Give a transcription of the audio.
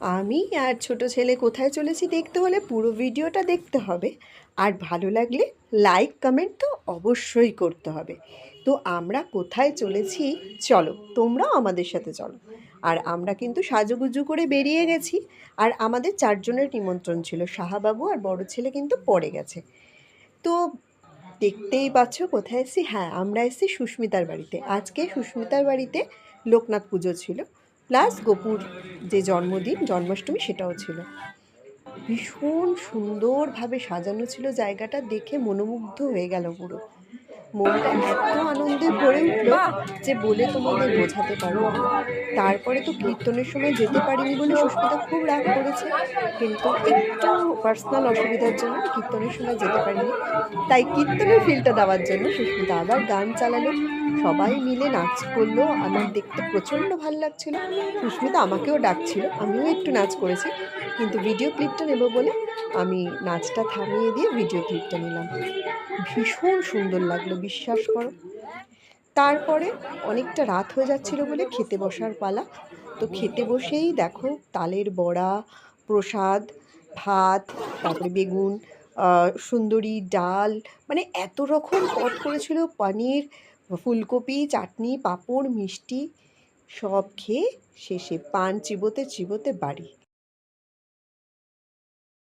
আমি আর ছোট ছেলে কোথায় চলেছি দেখতে হলে পুরো ভিডিওটা দেখতে হবে। আর ভালো লাগলে লাইক কমেন্ট তো অবশ্যই করতে হবে। তো আমরা কোথায় চলেছি? চলো, তোমরাও আমাদের সাথে চলো। আর আমরা কিন্তু সাজুগুজু করে বেরিয়ে গেছি। আর আমাদের চারজনের নিমন্ত্রণ ছিল, সাহাবাবু আর বড় ছেলে কিন্তু পড়ে গেছে। তো দেখতেই পাচ্ছ কোথায় এসেছি? হ্যাঁ আমরা এসেছি সুস্মিতার বাড়িতে। আজকে সুস্মিতার বাড়িতে লোকনাথ পুজো ছিল। প্লাস গোপুর যে জন্মদিন, জন্মাষ্টমী সেটাও ছিল। ভীষণ সুন্দরভাবে সাজানো ছিল জায়গাটা, দেখে মনোমুগ্ধ হয়ে গেল পুরো। মনটা এত আনন্দে ভরে উঠল যে বলে তোমাদের বোঝাতে পারো তারপরে তো কীর্তনের সময় যেতে পারিনি বলে সুস্মিতা খুব রাগ করেছে। কিন্তু একটু পার্সোনাল অসুবিধার জন্য কীর্তনের সময় যেতে পারিনি। তাই কীর্তনের ফিলটা দেওয়ার জন্য সুস্মিতা আবার গান চালালো। সবাই মিলে নাচ করল। আমার দেখতে প্রচণ্ড ভালো লাগছিল। সুস্মিতা আমাকেও ডাকছিল। আমিও একটু নাচ করেছি। কিন্তু ভিডিও ক্লিপটা নেব বলে আমি নাচটা থামিয়ে দিয়ে ভিডিও ক্লিপটা নিলাম। ভীষণ সুন্দর লাগল, বিশ্বাস করো। তারপরে অনেকটা রাত হয়ে যাচ্ছিল বলে খেতে বসার পালা। তো খেতে বসেই দেখো তালের বড়া, প্রসাদ, ভাত, তারপরে বেগুন সুন্দরী, ডাল মানে এত রকম পদ করেছিল পনির, ফুলকপি, চাটনি, পাঁপড়, মিষ্টি, সব খেয়ে শেষে পান চিবোতে চিবোতে বাড়ি।